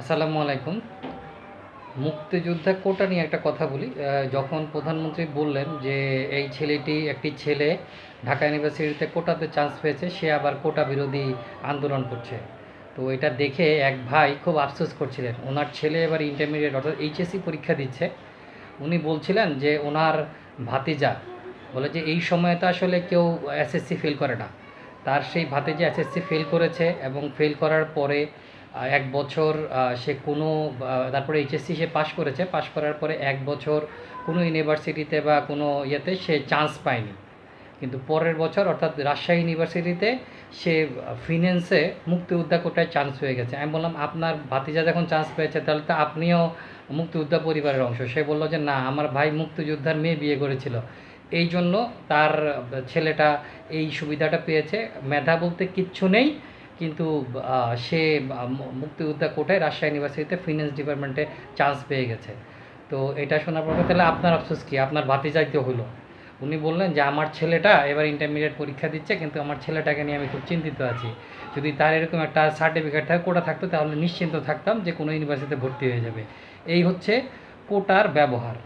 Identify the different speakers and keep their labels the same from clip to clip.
Speaker 1: আসসালামু আলাইকুম। মুক্তিযোদ্ধা কোটা নিয়ে একটা কথা বলি। যখন প্রধানমন্ত্রী বললেন যে এই ছেলেটি একটি ছেলে ঢাকা ইউনিভার্সিটিতে কোটাতে চান্স পেয়েছে, সে আবার কোটা বিরোধী আন্দোলন করছে। তো এটা দেখে এক ভাই খুব আফসোস করছিলেন। ওনার ছেলে এবার ইন্টারমিডিয়েট অর্থাৎ এইচএসসি পরীক্ষা দিচ্ছে। উনি বলছিলেন যে ওনার ভাতিজা বলে যে এই সময়ে তো আসলে কেউ এসএসসি ফেল করে না। তার সেই ভাতিজা এসএসসি ফেল করেছে এবং ফেল করার পরে এক বছর সে কোনো তারপরে এইচএসসি সে পাশ করেছে। পাশ করার পরে এক বছর কোনো ইউনিভার্সিটিতে বা কোনো ইয়েতে সে চান্স পায়নি। কিন্তু পরের বছর অর্থাৎ রাজশাহী ইউনিভার্সিটিতে সে ফিন্যান্সে মুক্তিযোদ্ধা কোটায় চান্স হয়ে গেছে। আমি বললাম, আপনার ভাতিজা যখন চান্স পেয়েছে, তাহলে তো আপনিও মুক্তিযোদ্ধা পরিবারের অংশ। সে বলল যে, না, আমার ভাই মুক্তিযোদ্ধার মেয়ে বিয়ে করেছিল। এই জন্য তার ছেলেটা এই সুবিধাটা পেয়েছে। মেধা বলতে কিচ্ছু নেই। কিন্তু সে মুক্তিযোদ্ধা কোটায় রাজশাহী ইউনিভার্সিটিতে ফিন্যান্স ডিপার্টমেন্টে চান্স পেয়ে গেছে। তো এটা শোনার পর তাহলে আপনার আফসোস কি? আপনার ভাতিজাইতে হলো। উনি বললেন যে, আমার ছেলেটা এবার ইন্টারমিডিয়েট পরীক্ষা দিচ্ছে, কিন্তু আমার ছেলেটাকে নিয়ে আমি খুব চিন্তিত আছি। যদি তার এরকম একটা সার্টিফিকেট থাকে, কোটা থাকতো, তাহলে নিশ্চিন্ত থাকতাম যে, কোনো ইউনিভার্সিটিতে ভর্তি হয়ে যাবে। এই হচ্ছে কোটার ব্যবহার।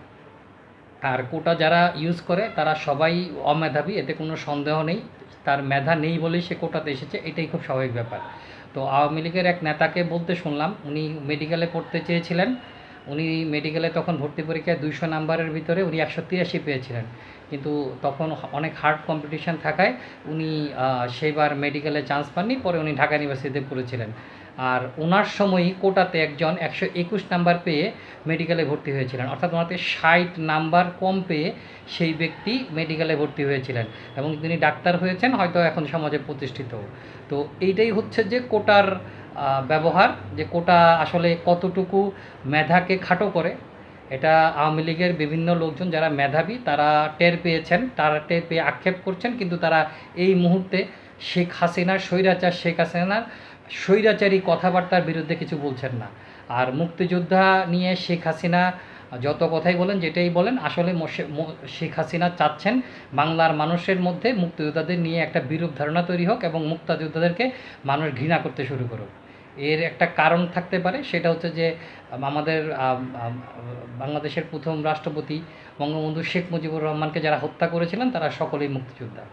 Speaker 1: আর কোটা যারা ইউজ করে, তারা সবাই অমেধাবী, এতে কোনো সন্দেহ নেই। তার মেধা নেই বলেই সে কোটাতে এসেছে, এটাই খুব স্বাভাবিক ব্যাপার। তো আওয়ামী লীগের এক নেতাকে বলতে শুনলাম, উনি মেডিকেলে পড়তে চেয়েছিলেন। উনি মেডিকেলে তখন ভর্তি পরীক্ষায় দুইশো নাম্বারের ভিতরে উনি একশো তিরাশি পেয়েছিলেন। কিন্তু তখন অনেক হার্ড কম্পিটিশন থাকায় উনি সেইবার মেডিকেলে চান্স পাননি, পরে উনি ঢাকা ইউনিভার্সিটিতে পড়েছিলেন। আর ওনার সময়ই কোটাতে একজন একশো একুশ নাম্বার পেয়ে মেডিকেলে ভর্তি হয়েছিলেন। অর্থাৎ ওনাতে ষাট নাম্বার কম পেয়ে সেই ব্যক্তি মেডিকেলে ভর্তি হয়েছিলেন এবং তিনি ডাক্তার হয়েছেন, হয়তো এখন সমাজে প্রতিষ্ঠিত। তো এইটাই হচ্ছে যে কোটার ব্যবহার যে কোটা আসলে কতটুকু মেধাকে খাটো করে, এটা আওয়ামী লীগের বিভিন্ন লোকজন যারা মেধাবী, তারা টের পেয়েছেন, তারা টের পেয়ে আক্ষেপ করছেন, কিন্তু তারা এই মুহূর্তে শেখ হাসিনার স্বৈরাচার, শেখ হাসিনার স্বৈরাচারী কথাবার্তার বিরুদ্ধে কিছু বলছেন না। আর মুক্তিযোদ্ধা নিয়ে শেখ হাসিনা যত কথাই বলেন, যেটাই বলেন, আসলে শেখ হাসিনা চাচ্ছেন বাংলার মানুষের মধ্যে মুক্তিযোদ্ধাদের নিয়ে একটা বিরূপ ধারণা তৈরি হোক এবং মুক্তিযোদ্ধাদেরকে মানুষ ঘৃণা করতে শুরু করুক। এর একটা কারণ থাকতে পারে সেটা হচ্ছে যে আমাদের আম, আম, বাংলাদেশের প্রথম রাষ্ট্রপতি বঙ্গবন্ধু শেখ মুজিবুর রহমানকে যারা হত্যা করেছিলেন তারা সকলেই মুক্তিযোদ্ধা।